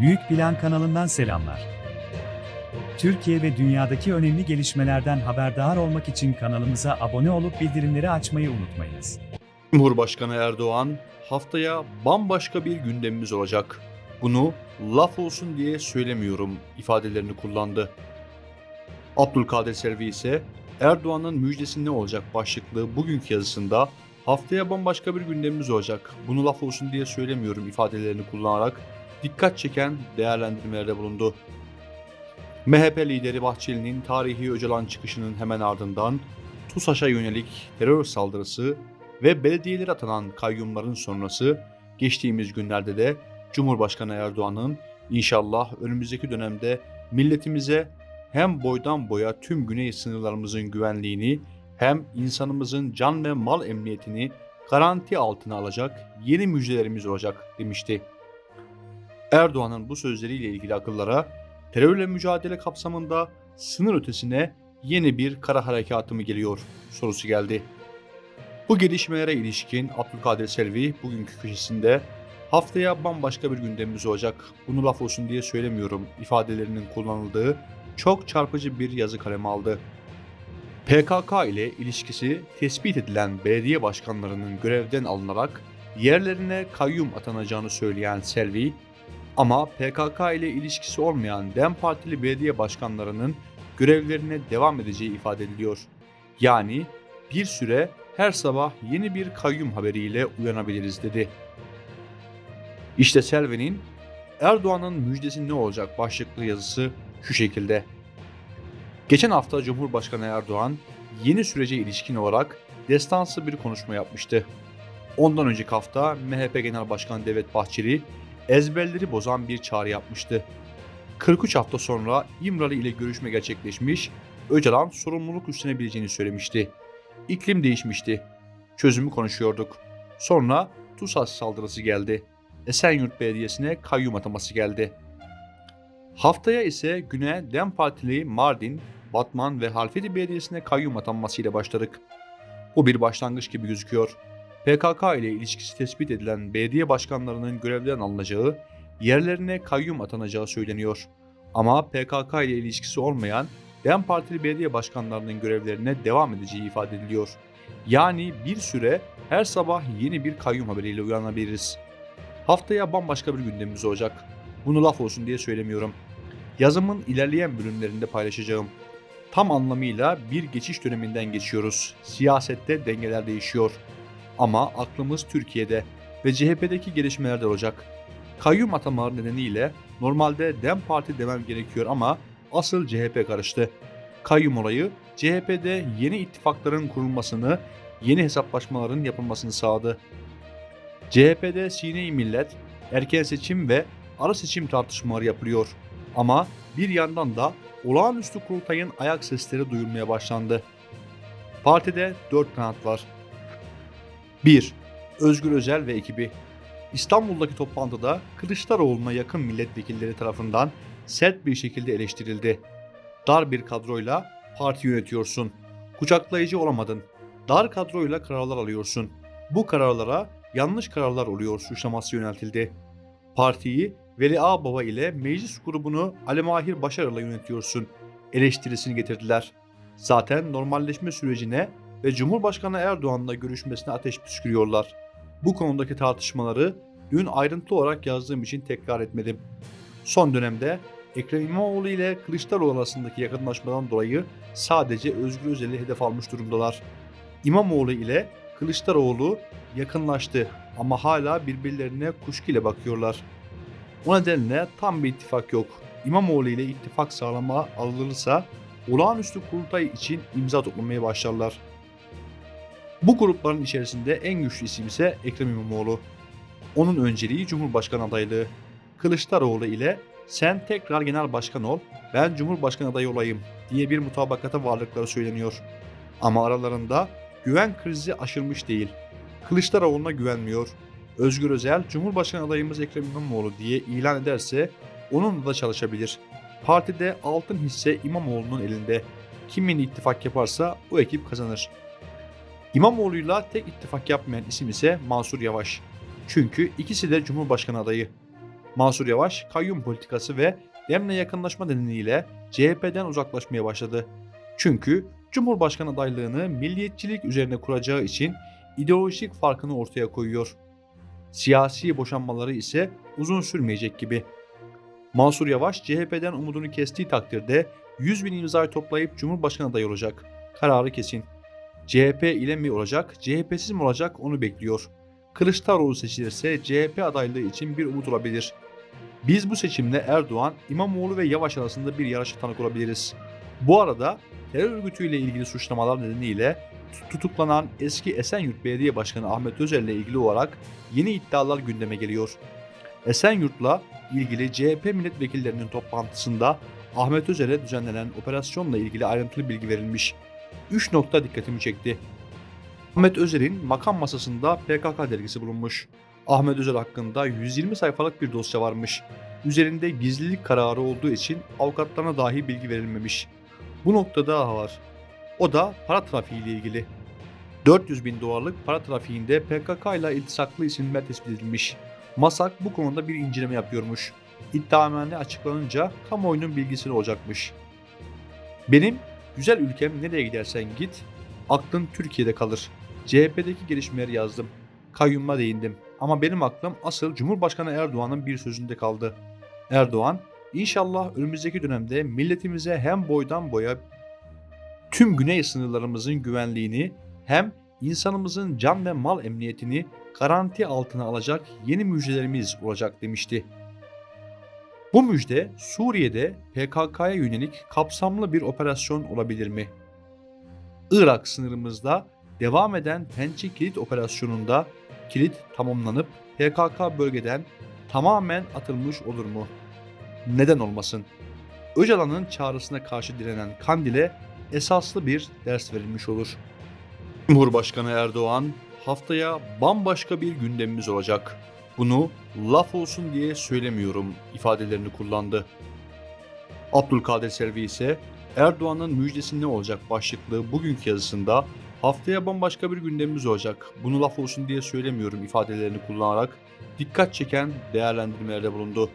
Büyük Plan kanalından selamlar. Türkiye ve dünyadaki önemli gelişmelerden haberdar olmak için kanalımıza abone olup bildirimleri açmayı unutmayınız. Cumhurbaşkanı Erdoğan haftaya bambaşka bir gündemimiz olacak. Bunu laf olsun diye söylemiyorum ifadelerini kullandı. Abdülkadir Selvi ise Erdoğan'ın müjdesi ne olacak başlıklı bugünkü yazısında haftaya bambaşka bir gündemimiz olacak. Bunu laf olsun diye söylemiyorum ifadelerini kullanarak dikkat çeken değerlendirmelerde bulundu. MHP lideri Bahçeli'nin tarihi Öcalan çıkışının hemen ardından TUSAŞ'a yönelik terör saldırısı ve belediyelere atanan kayyumların sonrası geçtiğimiz günlerde de Cumhurbaşkanı Erdoğan'ın inşallah önümüzdeki dönemde milletimize hem boydan boya tüm güney sınırlarımızın güvenliğini hem insanımızın can ve mal emniyetini garanti altına alacak yeni müjdelerimiz olacak demişti. Erdoğan'ın bu sözleriyle ilgili akıllara terörle mücadele kapsamında sınır ötesine yeni bir kara harekatı mı geliyor sorusu geldi. Bu gelişmelere ilişkin Abdülkadir Selvi bugünkü köşesinde haftaya bambaşka bir gündemimiz olacak. Bunu laf olsun diye söylemiyorum ifadelerinin kullanıldığı çok çarpıcı bir yazı kaleme aldı. PKK ile ilişkisi tespit edilen belediye başkanlarının görevden alınarak yerlerine kayyum atanacağını söyleyen Selvi, ama PKK ile ilişkisi olmayan DEM Partili belediye başkanlarının görevlerine devam edeceği ifade ediliyor. Yani bir süre her sabah yeni bir kayyum haberiyle uyanabiliriz dedi. İşte Selvi'nin Erdoğan'ın müjdesi ne olacak başlıklı yazısı şu şekilde. Geçen hafta Cumhurbaşkanı Erdoğan yeni sürece ilişkin olarak destansı bir konuşma yapmıştı. Ondan önceki hafta MHP Genel Başkanı Devlet Bahçeli ezberleri bozan bir çağrı yapmıştı. 43 hafta sonra İmralı ile görüşme gerçekleşmiş, Öcalan sorumluluk üstlenebileceğini söylemişti. İklim değişmişti. Çözümü konuşuyorduk. Sonra TUSAS saldırısı geldi. Esenyurt Belediyesi'ne kayyum ataması geldi. Haftaya ise güne DEM Partili Mardin, Batman ve Halfeti Belediyesi'ne kayyum atanmasıyla başladık. Bu bir başlangıç gibi gözüküyor. PKK ile ilişkisi tespit edilen belediye başkanlarının görevden alınacağı, yerlerine kayyum atanacağı söyleniyor. Ama PKK ile ilişkisi olmayan DEM Partili belediye başkanlarının görevlerine devam edeceği ifade ediliyor. Yani bir süre her sabah yeni bir kayyum haberiyle uyanabiliriz. Haftaya bambaşka bir gündemimiz olacak. Bunu laf olsun diye söylemiyorum. Yazımın ilerleyen bölümlerinde paylaşacağım. Tam anlamıyla bir geçiş döneminden geçiyoruz. Siyasette dengeler değişiyor. Ama aklımız Türkiye'de ve CHP'deki gelişmelerde olacak. Kayyum atamaları nedeniyle normalde DEM Parti demem gerekiyor ama asıl CHP karıştı. Kayyum olayı CHP'de yeni ittifakların kurulmasını, yeni hesaplaşmaların yapılmasını sağladı. CHP'de sine millet, erken seçim ve ara seçim tartışmaları yapılıyor. Ama bir yandan da olağanüstü kurultayın ayak sesleri duyulmaya başlandı. Partide dört kanat var. 1. Özgür Özel ve ekibi İstanbul'daki toplantıda Kılıçdaroğlu'na yakın milletvekilleri tarafından sert bir şekilde eleştirildi. Dar bir kadroyla parti yönetiyorsun. Kucaklayıcı olamadın. Dar kadroyla kararlar alıyorsun. Bu kararlara yanlış kararlar oluyor suçlaması yöneltildi. Partiyi Veli Ağbaba ile meclis grubunu Ali Mahir Başarır'la yönetiyorsun. Eleştirisini getirdiler. Zaten normalleşme sürecine ve Cumhurbaşkanı Erdoğan'la görüşmesine ateş püskürüyorlar. Bu konudaki tartışmaları dün ayrıntılı olarak yazdığım için tekrar etmedim. Son dönemde Ekrem İmamoğlu ile Kılıçdaroğlu arasındaki yakınlaşmadan dolayı sadece Özgür Özel'i hedef almış durumdalar. İmamoğlu ile Kılıçdaroğlu yakınlaştı ama hala birbirlerine kuşkuyla bakıyorlar. O nedenle tam bir ittifak yok. İmamoğlu ile ittifak sağlama alınırsa olağanüstü kurultay için imza toplamaya başlarlar. Bu grupların içerisinde en güçlü isim ise Ekrem İmamoğlu. Onun önceliği Cumhurbaşkanı adaylığı. Kılıçdaroğlu ile sen tekrar genel başkan ol, ben Cumhurbaşkanı adayı olayım diye bir mutabakata varlıkları söyleniyor. Ama aralarında güven krizi aşılmış değil. Kılıçdaroğlu'na güvenmiyor. Özgür Özel, Cumhurbaşkanı adayımız Ekrem İmamoğlu diye ilan ederse onunla da çalışabilir. Partide altın hisse İmamoğlu'nun elinde. Kimin ittifak yaparsa o ekip kazanır. İmamoğlu'yla tek ittifak yapmayan isim ise Mansur Yavaş. Çünkü ikisi de Cumhurbaşkanı adayı. Mansur Yavaş, kayyum politikası ve Demle yakınlaşma nedeniyle CHP'den uzaklaşmaya başladı. Çünkü Cumhurbaşkanı adaylığını milliyetçilik üzerine kuracağı için ideolojik farkını ortaya koyuyor. Siyasi boşanmaları ise uzun sürmeyecek gibi. Mansur Yavaş CHP'den umudunu kestiği takdirde 100 bin imzayı toplayıp Cumhurbaşkanı adayı olacak. Kararı kesin. CHP ile mi olacak, CHP'siz mi olacak onu bekliyor. Kılıçdaroğlu seçilirse CHP adaylığı için bir umut olabilir. Biz bu seçimde Erdoğan, İmamoğlu ve Yavaş arasında bir yarışa tanık olabiliriz. Bu arada terör örgütüyle ilgili suçlamalar nedeniyle tut- tutuklanan eski Esenyurt Belediye Başkanı Ahmet Özel ile ilgili olarak yeni iddialar gündeme geliyor. Esenyurt'la ilgili CHP milletvekillerinin toplantısında Ahmet Özel'e düzenlenen operasyonla ilgili ayrıntılı bilgi verilmiş. 3 nokta dikkatimi çekti. Ahmet Özel'in makam masasında PKK dergisi bulunmuş. Ahmet Özel hakkında 120 sayfalık bir dosya varmış. Üzerinde gizlilik kararı olduğu için avukatlarına dahi bilgi verilmemiş. Bu noktada daha var. O da para trafiği ile ilgili. 400 bin dolarlık para trafiğinde PKK ile iltisaklı isimler tespit edilmiş. MASAK bu konuda bir inceleme yapıyormuş. İddianame açıklanınca kamuoyunun bilgisini olacakmış. Benim güzel ülkem nereye gidersen git, aklın Türkiye'de kalır. CHP'deki gelişmeleri yazdım. Kayyumma değindim. Ama benim aklım asıl Cumhurbaşkanı Erdoğan'ın bir sözünde kaldı. Erdoğan, inşallah önümüzdeki dönemde milletimize hem boydan boya tüm güney sınırlarımızın güvenliğini hem insanımızın can ve mal emniyetini garanti altına alacak yeni müjdelerimiz olacak demişti. Bu müjde Suriye'de PKK'ya yönelik kapsamlı bir operasyon olabilir mi? Irak sınırımızda devam eden Pençe Kilit operasyonunda kilit tamamlanıp PKK bölgeden tamamen atılmış olur mu? Neden olmasın? Öcalan'ın çağrısına karşı direnen Kandil'e esaslı bir ders verilmiş olur. Cumhurbaşkanı Erdoğan haftaya bambaşka bir gündemimiz olacak. Bunu laf olsun diye söylemiyorum ifadelerini kullandı. Abdülkadir Selvi ise Erdoğan'ın müjdesi ne olacak başlıklı bugünkü yazısında haftaya bambaşka bir gündemimiz olacak. Bunu laf olsun diye söylemiyorum ifadelerini kullanarak dikkat çeken değerlendirmelerde bulundu.